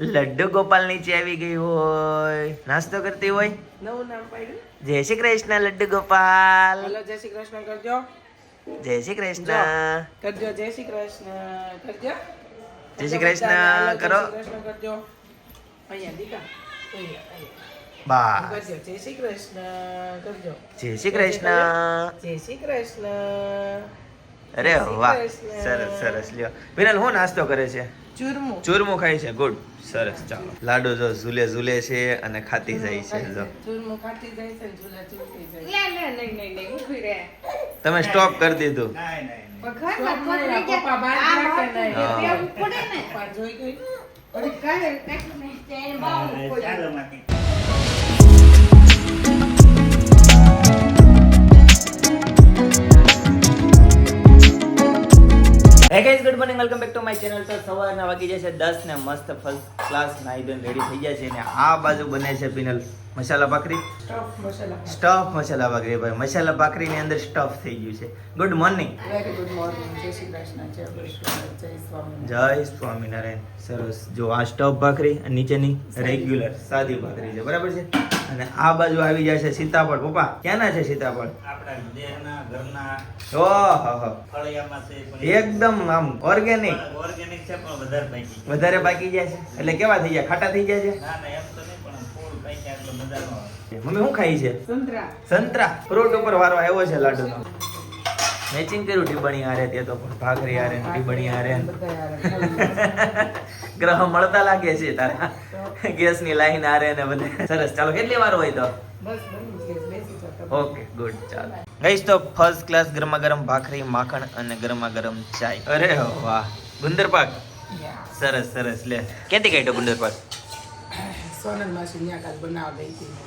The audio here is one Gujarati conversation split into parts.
લડ્ડુ ગોપાલ નીચે આવી ગઈ હોય. નાસ્તો કરતી હોય? નવું નામ પાડ્યું? જય શ્રી કૃષ્ણ લડ્ડુ ગોપાલ. હલો જય શ્રી કૃષ્ણ કરજો. જય શ્રી કૃષ્ણ. કરજો જય શ્રી કૃષ્ણ કરજો. જય શ્રી કૃષ્ણ કરો. કૃષ્ણ કરજો. અહીંયા દીકા. જય શ્રી કૃષ્ણ કરજો. જય શ્રી કૃષ્ણ. જય શ્રી કૃષ્ણ. અરે વાહ સરસ સરસ. લ્યો. વિરલ હું નાસ્તો કરે છે? ચૂરમું. ચૂરમું ખાય છે ગુડ. સરસ ચાલો. લાડુ જો ઝૂલે ઝૂલે છે અને ખાતી જાય છે જો. ચૂરમું ખાટી જાય છે ને ઝૂલા ચૂરતી જાય લે લે નહીં નહીં નહીં ઊભી રહે. તમે સ્ટોપ કરી દીધું. પપ્પા hey guys good morning welcome back to my channel તો સવારના વાગી જશે 10 ને મસ્ત ફર્સ્ટ ક્લાસ નાઈ ધોઈને રેડી થઈ ગયા છે અને આ બાજુ બને છે પિનલ મસાલા ભાખરી? સ્ટફ મસાલા ભાખરી. ભાઈ. મસાલા ભાખરીની અંદર સ્ટફ થઈ ગયું છે. ગુડ મોર્નિંગ ગુડ મોર્નિંગ જય શ્રી કૃષ્ણ. જય સ્વામી જય સ્વામિનારાયણ. સરસ. જો આ સ્ટફ ભાખરી નીચેની રેગ્યુલર સાદી ભાખરી છે. બરાબર છે? અને આ બાજુ આવી જાય છે સીતાફળ. પપ્પા ક્યાંના છે સીતાફળ? આપણા દેહના ઘરના ઓહો ફળિયામાં છે પણ એકદમ આમ ઓર્ગેનિક ઓર્ગેનિક છે પણ વધારે પાકી વધારે પાકી જાય છે? એટલે કેવા થઈ જાય? ખાટા થઈ જાય છે? ના ના એમ તો નહીં પણ ફૂલ પાક્યા એટલે મજા ન આવે. મમ્મી શું ખાઈ છે? સંતરા. સંતરા. ફ્રૂટ ઉપર વારો આવ્યો છે લાડુનો. મેચિંગ કર્યું ટીબણી હારે તે તો પણ ભાખરી હારે ને ટીબણી હારે ને. ગ્રહ મળતા લાગે છે તારા. ગેસની લાઈન હારે ને બધે. સરસ ચાલો કેટલી વાર હોય તો. ઓકે ગુડ ચાલો. ગઈશ તો ફર્સ્ટ ક્લાસ ગરમા ગરમ ભાખરી માખણ અને ગરમા ગરમ ચાય. અરે વાહ. ગુંદર પાક સરસ સરસ લે. ક્યાંથી કાઢ્યો ગુંદર પાક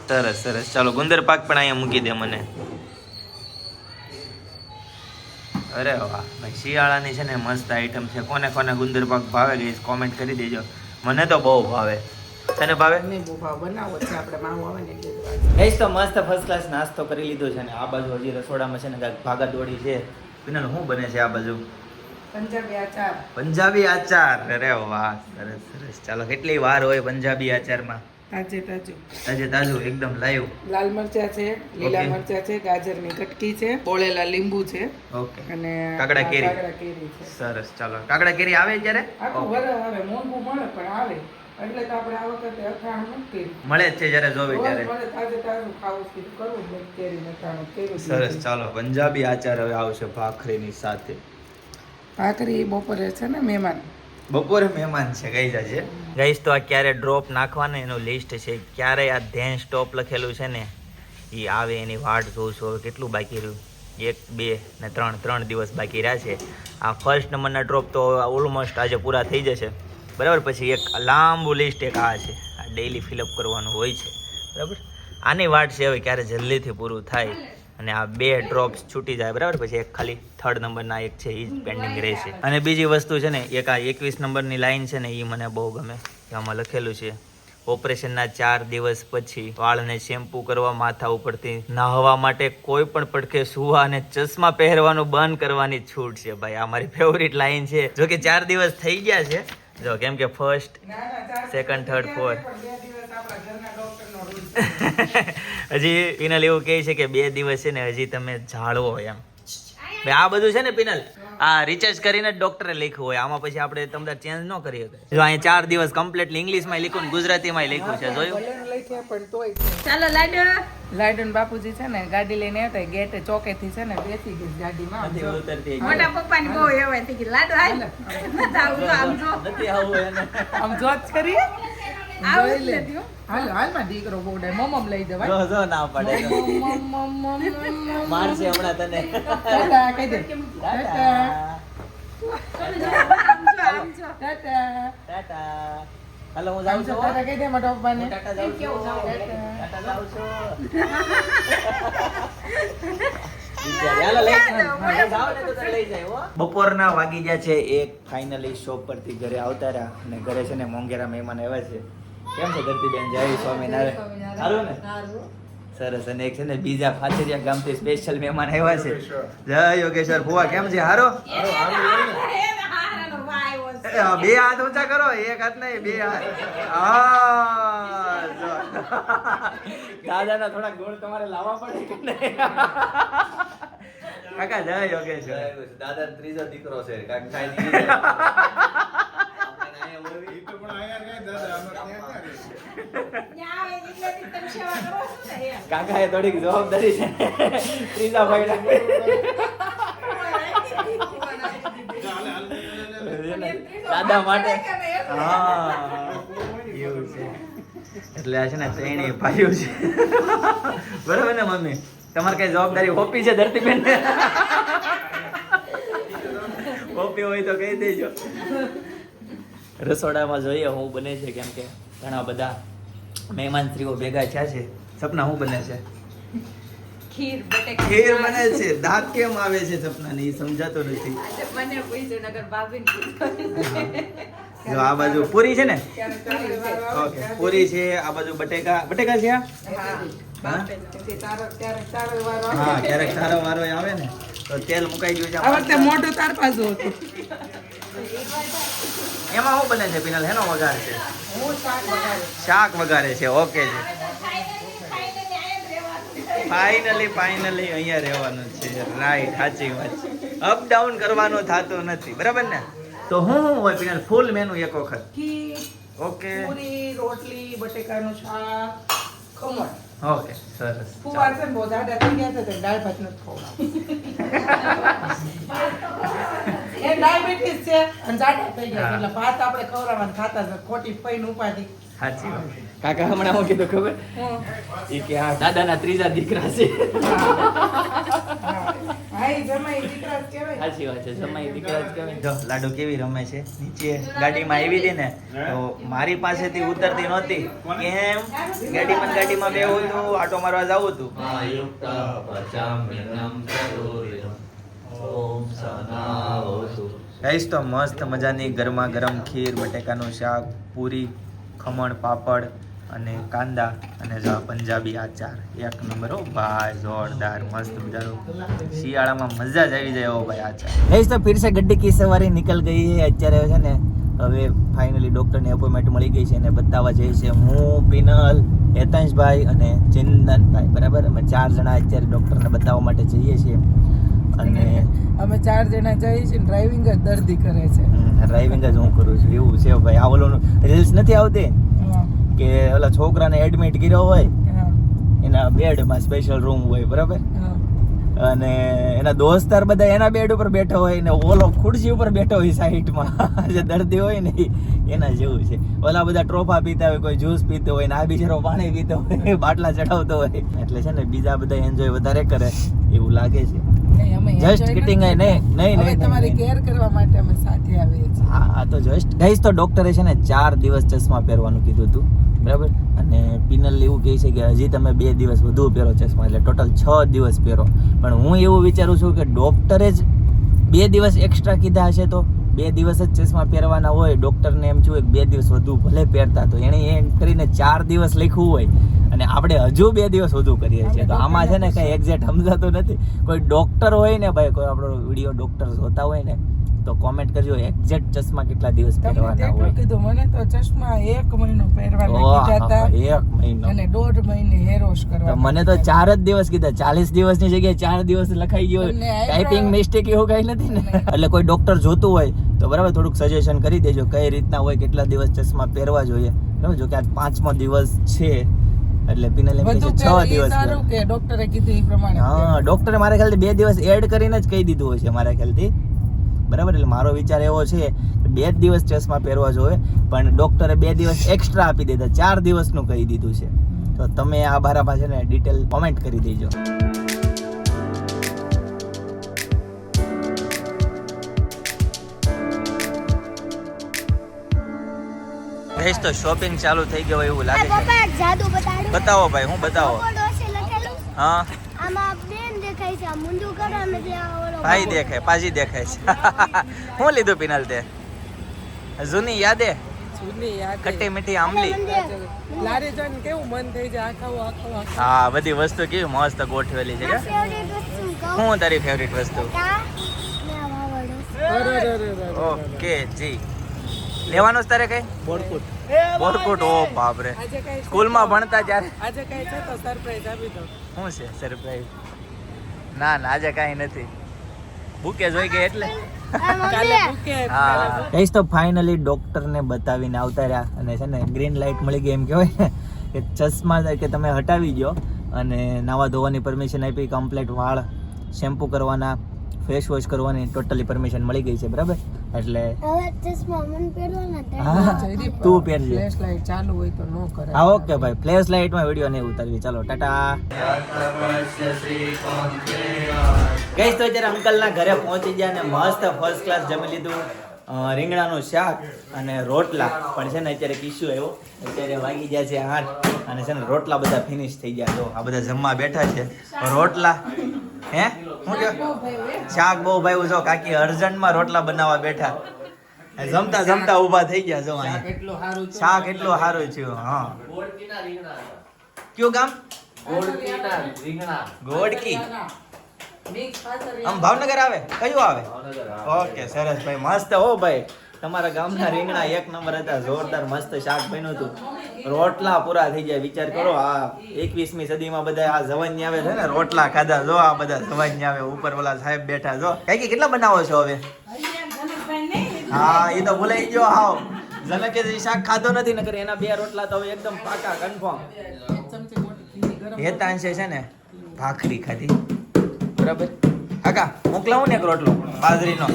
સરસ સરસ. ચાલો ગુંદર પાક પણ અહીંયા મૂકી દે મને. અરે વાહ. ભાઈ શિયાળાની છે ને મસ્ત આઈટમ છે. કોને કોને ગુંદર પાક ભાવે ગઈ કોમેન્ટ કરી દેજો. મને તો બહુ ભાવે. તને ભાવે? બહુ ભાવ. બનાવો છે આપણે. માવું આવે ને એટલે તો મસ્ત ફર્સ્ટ ક્લાસ નાસ્તો કરી લીધો છે ને. આ બાજુ હજી રસોડામાં છે ને કાંઈક ભાગા દોડી છે. પિનલ શું બને છે આ બાજુ? પંજાબી આચાર. પંજાબી આચાર. અરે વાહ સરસ સરસ. ચાલો કેટલી વાર હોય પંજાબી આચારમાં. તાજે તાજું. તાજે તાજું એકદમ લાઈવ. લાલ મરચા છે લીલા. મરચા છે ગાજરની કટકી છે બોળેલા લીંબુ છે ઓકે. અને કાકડા કેરી. કાકડા કેરી છે. સરસ ચાલો. કાકડા કેરી આવે ત્યારે આખું વરસ આવે મોંઘું મળે પણ આવે. એટલે તો આપણે આ વખતે અથાણું મળે જ છે જ્યારે જોવે ત્યારે. તાજે તાજું ખાવું છે કરવું નથી. અથાણું કેરી સરસ ચાલો. પંજાબી આચાર હવે આવશે ભાખરીની સાથે. ભાખરી બપોરે છે ને મહેમાન. બપોરે મહેમાન છે, ગઈ જશે ગઈશ તો આ ક્યારે ડ્રોપ નાખવાને એનું લિસ્ટ છે. ક્યારે આ ધેન સ્ટોપ લખેલું છે ને એ આવે એની વાટ જોઉં છું. હવે કેટલું બાકી રહ્યું? એક, બે ને ત્રણ ત્રણ દિવસ બાકી રહ્યા છે. આ ફર્સ્ટ નંબરના ડ્રોપ તો ઓલમોસ્ટ આજે પૂરા થઈ જશે. બરાબર? પછી એક લાંબુ લિસ્ટ એક આ છે. આ ડેઈલી ફિલઅપ કરવાનું હોય છે. બરાબર? આની વાટ છે હવે ક્યારે જલ્દીથી પૂરું થાય. અને આ બે ડ્રોપ્સ છૂટી જાય, બરાબર? પછી એક ખાલી થર્ડ નંબરના એક છે એ જ પેન્ડિંગ રહેશે. અને બીજી વસ્તુ છે ને, એક આ એકવીસ નંબરની લાઈન છે ને એ મને બહુ ગમે. એમાં લખેલું છે ઓપરેશનના ચાર દિવસ પછી વાળને શેમ્પૂ કરવા માથા ઉપરથી નાહવા માટે કોઈ પણ પડખે સુવા અને ચશ્મા પહેરવાનું બંધ કરવાની છૂટ છે. ભાઈ, આ મારી ફેવરિટ લાઈન છે. જો કે ચાર દિવસ થઈ ગયા છે. જો, કેમ કે ફર્સ્ટ સેકન્ડ થર્ડ ચાર હજી પિનલ એવું કહે છે કે બે દિવસ છે ને હજી તમે જાળવો એમ. આ બધું છે ને પિનલ આ રિચાર્જ કરીને જ ડોક્ટરે લખ્યું હોય. આમાં પછી આપણે તમને ચેન્જ ન કરી શકાય. જો અહીંયા ચાર દિવસ કમ્પ્લીટલી ઇંગ્લિશમાં લખ્યું ને ગુજરાતીમાં લખ્યું છે જોયું? ને ચાલો લાડુ. લાડુન બાપુજી છે ને ગાડી લઈને આવતા ગેટે ચોકેથી છે ને બેસી ગઈ ગાડીમાં. મોટા પપ્પા પપ્પાની બહુ એવાય થઈ ગઈ લાડુ આમ જો. આમ જો જ કરીએ. હાલ હાલમાં દીકરો બોડાય મમમ લઈ જવાય. જો ના પડે. તો. મમ, મમ, મમ, મમ, મમ. મારશે હમણાં તને. ટાટા કહી દે. ટાટા આમ જો આમ જો ટાટા. ટાટા હું જાઉં છું ટાટા કહી દે મોટા પપ્પાને. ટાટા જાઉં છું. ટાટા જાઉં છું. હાલો લઈ ચાલો, જાઓ ને તો તને લઈ જાય હો. બપોરના વાગી ગયા છે એક ફાઇનલી શોપ પરથી ઘરે આવતા રહ્યા અને ઘરે છે ને મોંઘેરા મહેમાન આવ્યા છે. કેમ છે ધરતીબેન? જય સ્વામિનારાયણ. સારું ને? સરસ. અને એક છે ને બીજા ફાચરિયા ગામથી સ્પેશિયલ મહેમાન આવ્યા છે. જય યોગેશ્વર. ફુવા કેમ છે? હારો? બે હાથ ઊંચા કરો. એક હાથ નહીં બે હાથ. હા જો. દાદાના થોડા ગુણ તમારે લાવવા પડે કે કાકા જય યોગેશ્વર. દાદા ત્રીજો દીકરો છે. કાંઈક ને એમ. કાકાએ થોડીક જવાબદારી છે. ત્રીજા ભાઈ દાદા માટે. હા. એવું છે. એટલે આ છે ને ત્રણેય ભાઈઓ છે. બરાબર ને મમ્મી? તમારે કઈ જવાબદારી હોપી છે ધરતીબેન હોપી હોય તો કહી દેજો. રસોડામાં જોઈએ હું બને છે કેમ કે ઘણા બધા મહેમાન સ્ત્રીઓ ભેગા થયા છે. સપના હું બને છે? ખીર બટેકા ખીર બને છે. દાંત કેમ આવે છે સપનાને? એ સમજાતો નથી. મને પૂછ્યું નગર ભાભીને પૂછ્યું. જો આ બાજુ પૂરી છે ને? ઓકે પૂરી છે આ બાજુ બટેકા. બટેકા છે આ? હા હા? ક્યારેક તારો વારો આવે. હા ક્યારેક તારો વારો આવે ને તો તેલ મુકાઈ ગયું છે. આ વખતે તાર પાછું હતું. એમાં શું બને છે પિનલ? હેનો વઘાર છે? શાક વઘારે છે ઓકે છે. ફાઇનલી ફાઇનલી અહીંયા રહેવાનું છે. રાઈટ સાચી વાત અપ ડાઉન કરવાનો થતો નથી. બરાબર ને? તો હું શું હોય પિનલ? ફૂલ મેનુ એક વખત. ઓકે. પૂરી રોટલી બટેકાનું શાક ખમણ. ઓકે સરસ. ફુવા છે ને બહુ ગયા તો દાળ ભાત નથી ખવડાવતા. એ ડાયાબિટીસ છે અને જાડા થઈ ગયા એટલે ભાત આપણે ખવડાવવાનું ખાતા છે. ખોટી પૈન ઉપાધી. સાચી વાત. કાકા હમણાં હું કીધું ખબર? એ કે આ દાદાના ત્રીજા દીકરા છે. હા. એ જમાઈ દીકરા જ કહેવાય. સાચી વાત છે. સમય દીકરા જ કહેવાય. લાડુ કેવી રમે છે? નીચે ગાડીમાં આવી હતી ને તો મારી પાસેથી ઉતરતી નહોતી. કેમ? ગાડીમાં ગાડીમાં બેવું હતું આટો મારવા જવું હતું. ગાઈશ તો મસ્ત મજાની ગરમા ગરમ ખીર બટેકાનું શાક પૂરી ખમણ પાપડ અને કાંદા અને પંજાબી આચાર. એક નંબર હો ભાઈ જોરદાર મસ્ત મજાનું. શિયાળામાં મજા જ આવી જાય એવો ભાઈ આચાર. ગાઈશ તો ફિર સે ગડ્ડી કી સવારી નીકળ ગઈ અત્યારે છે ને હવે ફાઇનલી ડૉક્ટરની એપોઇન્ટમેન્ટ મળી ગઈ છે અને બતાવવા જઈ છે હું પિનલ હેતાંશભાઈ અને ચિંદનભાઈ. બરાબર? અમે ચાર જણા અત્યારે ડૉક્ટરને બતાવવા માટે જઈએ છીએ. અને અમે ચાર જણા જઈએ છીએ ડ્રાઇવિંગ જ દર્દી કરે છે. ડ્રાઇવિંગ જ હું કરું છું એવું છે ભાઈ. આ ઓલું રીલ્સ નથી આવતી? કે ઓલા છોકરાને એડમિટ કર્યો હોય એના બેડમાં સ્પેશિયલ રૂમ હોય બરાબર? અને એના દોસ્તાર બધા એના બેડ ઉપર બેઠો હોય ને ઓલો ખુરશી ઉપર બેઠો હોય સાઈડમાં. જે દર્દી હોય ને એના જેવું છે. ઓલા બધા ટ્રોફા પીતા હોય કોઈ જ્યુસ પીતો હોય ને આ બિચારો પાણી પીતો હોય બાટલા ચડાવતો હોય. એટલે છે ને બીજા બધા એન્જોય વધારે કરે એવું લાગે છે. નહીં, અમે Just enjoy નહીં, નહીં, નહીં, તમારી કેર કરવા માટે અમે સાથે આવીએ છીએ. હા આ તો જસ્ટ ગાઈસ તો ડોક્ટરે છે ને ચાર દિવસ ચશ્મા પહેરવાનું કીધું હતું બરાબર? અને પિનલ એવું કહે છે કે હજી તમે બે દિવસ વધુ પહેરો ચશ્મા એટલે ટોટલ છ દિવસ પહેરો. પણ હું એવું વિચારું છું કે ડોક્ટરે જ બે દિવસ એક્સ્ટ્રા કીધા હશે તો? બે દિવસ જ ચશ્મા પહેરવાના હોય ડૉક્ટરને એમ છું કે બે દિવસ વધુ ભલે પહેરતા તો એણે એમ કરીને ચાર દિવસ લખ્યું હોય. અને આપણે હજુ બે દિવસ વધુ કરીએ છીએ. તો આમાં છે ને કંઈ એક્ઝેક્ટ સમજાતું નથી. કોઈ ડોક્ટર હોય ને ભાઈ કોઈ આપણો વીડિયો ડૉક્ટર જોતા હોય ને તો કોમેન્ટ કરજો એક્ઝેક્ટ ચશ્મા કેટલા દિવસ પહેરવાના હોય. કીધું મને તો ચશ્મા એક મહિનો પહેરવાના કીધા એક મહિનો. અને દોઢ મહિને હેર વોશ કરવા મને તો ચાર જ દિવસ કીધા. ચાલીસ દિવસની જગ્યાએ ચાર દિવસ લખાઈ ગયો ટાઈપિંગ મિસ્ટેક એવું કઈ નથી ને. એટલે કોઈ ડોક્ટર જોતું હોય તો બરાબર થોડુંક સજેશન કરી દેજો કઈ રીતના હોય કેટલા દિવસ ચશ્મા પહેરવા જોઈએ. બરાબર જો કે આજ પાંચમો દિવસ છે એટલે પિનલ એમ કહે છે છ દિવસ કે ડોક્ટરે કીધું એ પ્રમાણે હા ડોક્ટરે મારા ખ્યાલથી બે દિવસ એડ કરીને જ કહી દીધું હોય છે મારા ખ્યાલથી. બરાબર એટલે મારો વિચાર એવો છે કે બે જ દિવસ ચશ્મા પહેરવા જોઈએ પણ ડોક્ટરે બે દિવસ એક્સ્ટ્રા આપી દીધા ચાર દિવસનું કહી દીધું છે. તો તમે આ બારા પાસે ને ડિટેલ કોમેન્ટ કરી દેજો. ગઈશ તો શોપિંગ ચાલુ થઈ ગયો એવું લાગે છે. બતાવો ભાઈ હું બતાવો? હા? આમાં બેન દેખાય છે આ મુંડું કરો અને ત્યાં ઓલો ભાઈ દેખાય પાજી દેખાય છે. હું લીધું પિનલ તે? જૂની યાદે? ખટ્ટી મીઠી આંબલી? કેવું મન થઈ જાય આખાવું આખાવું આખાવું. હા બધી વસ્તુ કેવી મસ્ત ગોઠવેલી છે શું તારી ફેવરિટ વસ્તુ. ઓકે જી. લેવાનું છે તારે કઈ? બોરકોટ. બોરકોટ? ઓ બાપરે. રે સ્કૂલમાં ભણતા ત્યારે આજે કઈ છે તો સરપ્રાઈઝ આપી દો. શું છે સરપ્રાઈઝ ના ના આજે કાંઈ નથી. બુકે જોઈ ગઈ એટલે? હા. કઈશ તો ફાઇનલી ડોક્ટરને બતાવીને આવતા રહ્યા. અને છે ને ગ્રીન લાઇટ મળી ગઈ એમ કહેવાય ને કે ચશ્મા કે તમે હટાવી ગયો અને નાવા ધોવાની પરમિશન આપી કમ્પ્લીટ વાળ શેમ્પૂ કરવાના ફેસ વોશ કરવાની ટોટલી પરમિશન મળી ગઈ છે બરાબર? એટલે તું પહેરજે ફ્લેશ ચાલુ હોય તો નો કરે. હા ઓકે ભાઈ. ફ્લેશ લાઇટમાં વીડિયો નહીં ઉતારવી. ચાલો ટાટા. કઈ તો અત્યારે અંકલના ઘરે પહોંચી ગયા ને મસ્ત ફર્સ્ટ ક્લાસ જમી લીધું. રીંગણાનું શાક અને રોટલા. પણ છે ને અત્યારે કિસ્યુ આવ્યો. અત્યારે વાગી ગયા છે આઠ અને છે ને રોટલા બધા ફિનિશ થઈ ગયા. તો આ બધા જમવા બેઠા છે. રોટલા. હે? શું કે? શાક બહુ ભાઈ જો કાકી અર્જન્ટમાં રોટલા બનાવવા બેઠા. જમતા જમતા ઊભા થઈ ગયા જો અહીંયા. કેટલું સારું છે. શાક એટલું સારું થયું હા. કયું ગામ? ગોડકી આમ ભાવનગર આવે? કયું આવે? ઓકે સરસ. ભાઈ મસ્ત. હો ભાઈ તમારા ગામના રીંગણા એક નંબર હતા. જોરદાર મસ્ત શાક બન્યું હતું. રોટલા પૂરા થઈ ગયા. વિચાર કરો આ એકવીસમી સદીમાં બધા આ જવાન આવે છે ને રોટલા ખાધા. જો આ બધા જવાન આવે. ઉપર ઓલા સાહેબ બેઠા. જો કઈ કેટલા બનાવો છો હવે? હા એ તો ભૂલાઈ ગયો હાવ. જનકે શાક ખાધો નથી નકર એના બે રોટલા તો હવે એકદમ પાકા કન્ફર્મ હેતાંશે છે ને ભાખરી ખાધી. બરાબર? કાકા મોકલાવું ને એક રોટલો. બાજરીનો.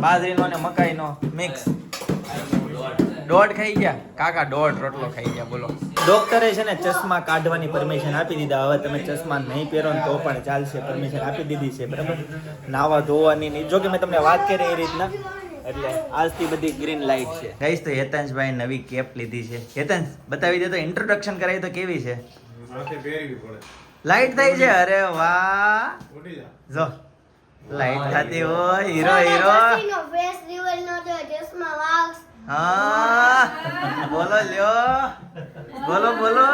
બાજરીનો ને મકાઈનો મિક્સ દોઢ ખાઈ ગયા. કાકા દોઢ રોટલો ખાઈ ગયા બોલો. ડોક્ટરે છે ને ચશ્મા કાઢવાની પરમિશન આપી દીધા. હવે તમે ચશ્મા નહીં પહેરો તો પણ ચાલશે. પરમિશન આપી દીધી છે બરાબર? નાવા ધોવાની ની જો કે મેં તમને વાત કરી એ રીતના. એટલે આજથી બધી ગ્રીન લાઇટ છે. તો હેતાંશભાઈ નવી કેપ લીધી છે. હેતાંશ બતાવી દે તો ઇન્ટ્રોડક્શન કરાવી તો કેવી છે? પડે. લાઈટ થઈ છે? અરે વાહ. જા. જો લાઈટ થતી હોય હીરો હીરો હા. બોલો લ્યો. બોલો બોલો.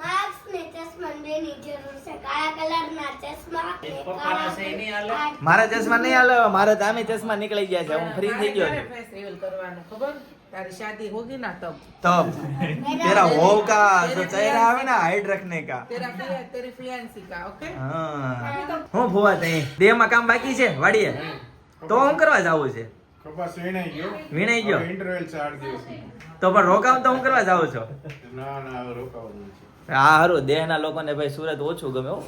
માર્ક્સ ને ચશ્મા બેની જરૂર છે. કાળા કલરના ચશ્મા ને કાળા મારા ચશ્મા નહીં હાલો. મારા દામી ચશ્મા નીકળી ગયા છે હું ફ્રી થઈ ગયો છું. ફેસ રિવીલ કરવાનું ખબર? તારી શાદી હોગી ના તબ तो तेरा होगा तो चेहरा આવે ને હાઈટ રખને કા તેરા ફિયા તેરી ફિયાન્સી કા ઓકે હા હું ફુવા તઈ બે માં કામ બાકી છે વાડીએ તો હું કરવા જાવું છે કપાસ વીણાઈ ગયો વીણાઈ ગયો? ઇન્ટરવેલ છે આઠ દિવસની તો પણ રોકાવ તો હું કરવા જાઉં છો ના ના હવે રોકાવાનું છે હા હારું દેહના લોકોને ભાઈ સુરત ઓછું ગમે હો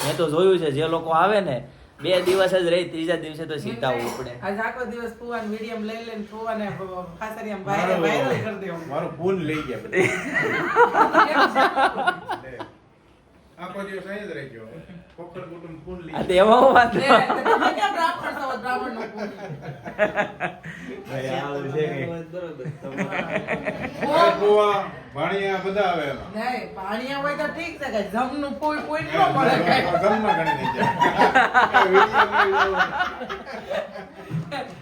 મેં તો જોયું છે જે લોકો આવે ને બે દિવસ જ રહી ત્રીજા દિવસે તો સીધા આવવું પડે. આજ આખો દિવસ ફુવાન મીડિયમ લઈ લઈને ફુવાને ખાસરિયામ ભાઈ વાયરલ કરી દેવું. મારું ફૂલ લઈ ગયા બધા. આખો દિવસ અહીં જ રહી ગયો. કુટુંબ આ હું વાત ભાણિયા બધા આવે નહીં, પાણીયા હોય તો ઠીક છે કે જમનું ન કાંઈ. ગણી જાય.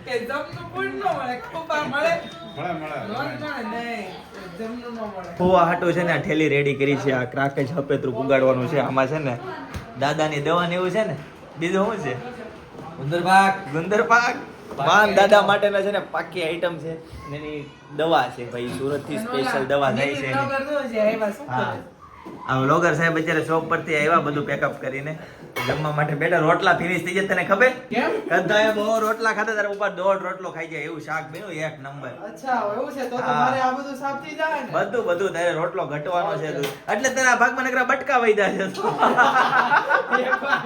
કે જમનું ફૂલ ન મળે ખોપા મળે. મળે મળે લોન મળે. નહીં જમનું ન મળે. ફુવા હાટું છે ને આ ઠેલી રેડી કરી છે આ ક્રાકે જ હપેતરું ઉગાડવાનું છે આમાં છે ને દાદાની દવા ને એવું છે ને બીજું શું છે? ગુંદરપાક. ગુંદરપાક? માન દાદા માટેના છે ને પાકી આઈટમ છે ને એની દવા છે ભાઈ સુરતથી સ્પેશિયલ દવા જાય છે. હા? આ વ્લોગર સાહેબ અત્યારે શોપ પરથી આવ્યા બધું પેકઅપ કરીને. જમવા માટે બેટા રોટલા ફિનિશ થઈ જાય તને ખબર? કેમ? એ બહુ રોટલા ખાતા તારે ઉપર દોઢ રોટલો ખાઈ જાય એવું શાક બન્યું એક નંબર. અચ્છા એવું છે તો તમારે આ બધું સાફ થઈ જાય ને. બધું બધું તારે રોટલો ઘટવાનો છે એટલે તારા ભાગમાં નકરા બટકા છે. સોચ્યું બાપા.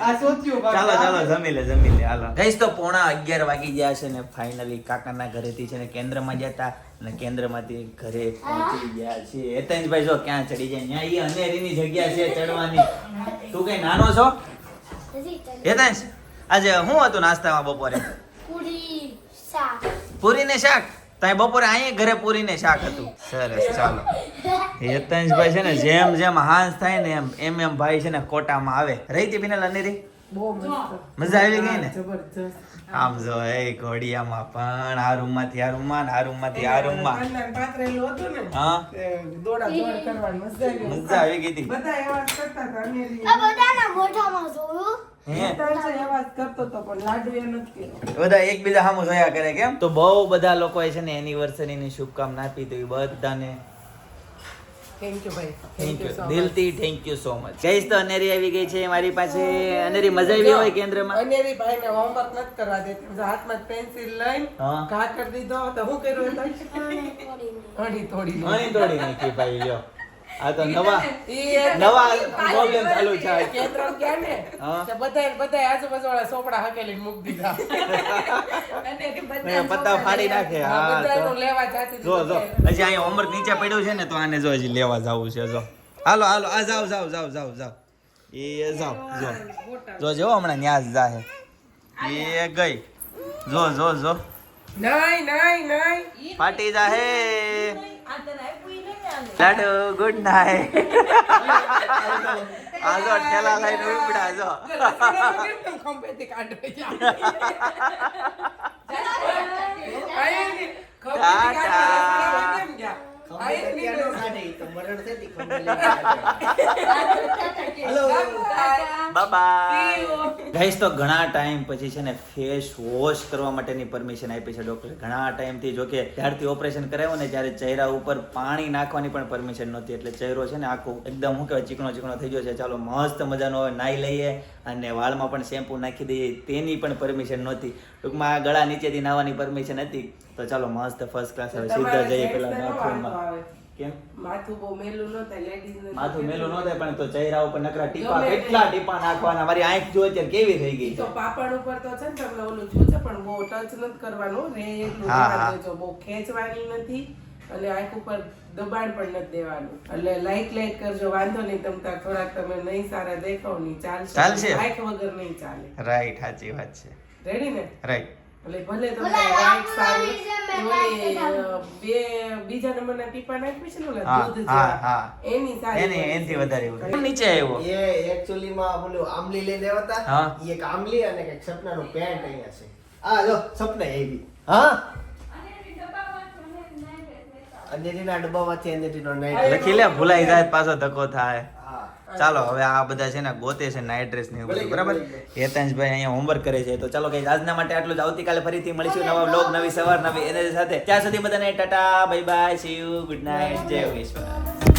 ચાલો ચાલો જમી લે જમી લે હાલો. ગઈશ તો પોણા અગિયાર વાગી ગયા છે ને ફાઇનલી કાકાના ઘરેથી છે ને કેન્દ્રમાં ગયા હતા અને કેન્દ્રમાંથી ઘરે પહોંચી ગયા છે ભાઈ જો ક્યાં ચડી જાય? ત્યાં એ અંધેરીની જગ્યા છે ચડવાની. તું કઈ નાનો છો? હજી આજે શું હતું નાસ્તામાં બપોરે? પૂરી શાક. પૂરી ને શાક? તાય બપોરે અહીંયા ઘરે પૂરીને શાક હતું. સરસ, ચાલો. યતનભાઈ છે ને જેમ જેમ હાંસ થાય ને એમ એમ એમ ભાઈ છે ને કોટામાં આવે. રહી હતી બિનલ અનેરી? મજા આવી ગઈ ને? આમ જો એ ઘોડિયામાં પણ આ રૂમમાંથી આ રૂમમાં આ આ હતું હા? તે દોડા દોડ કરવાની મજા આવી ગઈ. હતી. બધા એવા કરતા હતા બધાના મોઢામાં જોયું? હતો બધા એકબીજા સામું જોયા કરે કેમ? તો બહુ બધા લોકોએ છે ને એનિવર્સરી ની શુભકામના આપી તો બધાને. થેન્ક યુ ભાઈ થેન્ક યુ so much. દિલથી થેન્ક યુ સો મચ ગઈશ તો અનેરી આવી ગઈ છે મારી પાસે. અનેરી મજા આવી હોય કેન્દ્રમાં? અનેરી ભાઈને હોમવર્ક નથી કરવા દેતી. હાથમાં પેન્સિલ લઈને. ઘા કરી દીધો. તો હું કર્યું થોડી થોડી તોડી નાખી ભાઈ લ્યો. આ તો નવા નવા પ્રોબ્લેમ ચાલુ છે કેન્દ્ર ક્યાં ને. તે બધાય બધાય આજુબાજુવાળા સોપડા હકેલી મૂકી દીધા. ને પત્તા ફાડી નાખે હા, હા તો લેવા જાતી જો જો. હજી અહીંયા હોમવર્ક નીચે પડ્યું છે ને તો આને જો હજી લેવા જાવું છે જો. હાલો હાલો આ જાવ જાવ જાવ જાવ જાવ એ જાવ જો. જો જો હમણાં ન્યાસ જાહે. એ ગઈ. જો જો જો. નહીં નહીં નહીં ફાટી જાહે. લાડુ ગુડ નાઈટ આજો ઠેલા લઈને ઉપડા જો કેમ ગાઈસ તો ઘણા ટાઈમ પછી છે ને ફેસ વોશ કરવા માટેની પરમિશન આપી છે ડોક્ટરે. ઘણા ટાઈમથી જો કે જ્યારથી ઓપરેશન કરાવ્યું ને ત્યારે ચહેરા ઉપર પાણી નાખવાની પણ પરમિશન નહોતી. એટલે ચહેરો છે ને આખો એકદમ શું કહેવાય ચીકણો ચીકણો થઈ ગયો છે. ચાલો મસ્ત મજાનો હવે નાઈ લઈએ અને વાળમાં પણ શેમ્પુ નાખી દઈએ. તેની પણ પરમિશન નહોતી. ટૂંકમાં ગળા નીચેથી નાવાની પરમિશન હતી. તો ચાલો મસ્ત ફર્સ્ટ ક્લાસ હવે સીધા જઈએ પેલા બાથરૂમમાં કેમ? માથું બહુ મેલું ન થાય લેડીઝ માથું મેલું ન થાય પણ તો ચહેરા ઉપર નકરા ટીપા કેટલા ટીપા નાખવાના? મારી આંખ જો અત્યારે કેવી થઈ ગઈ તો પાપડ ઉપર તો છે ને તમને ઓલું છું છે પણ બહુ ટચ નથી કરવાનું. રે એટલું હા, ધ્યાન હા. દેજો બહુ ખેંચવાની નથી અને આંખ ઉપર દબાણ પણ નથી દેવાનું. એટલે લાઈટ લાઈટ કરજો વાંધો નહીં તમતા થોડાક તમે નહીં સારા દેખાવ નહીં ચાલશે? આંખ વગર નહીં ચાલે. રાઈટ સાચી વાત છે. રેડી ને? રાઈટ એટલે ભલે તમને સારી બે બીજા નંબરના ટીપા નાખી છે ને ઓલા દૂધ જેવા. એની સારી એની એનથી વધારે એવું નીચે આવ્યો. એ એકચ્યુઅલી માં ઓલું આમલી લઈ લેવા હતા. એક આમલી અને એક સપનાનું પેન્ટ અહીંયા છે. આ જો સપના એવી હા? અંજલીના ડબ્બામાંથી અંજલીનો નાઈટ લખી લે ભૂલાઈ જાય પાછો ધક્કો થાય. ચાલો હવે આ બધા છે ને ગોતે છે નાઇટ ડ્રેસ ને એવું બધું બરાબર? હેતાંશભાઈ અહીંયા હોમવર્ક કરે છે તો ચાલો કઈ આજના માટે આટલું જ. આવતીકાલે ફરીથી મળીશું નવા બ્લોગ નવી સવાર નવી એનર્જી સાથે. ત્યાં સુધી બધાને tata bye bye see you good night જય વિશ્વ.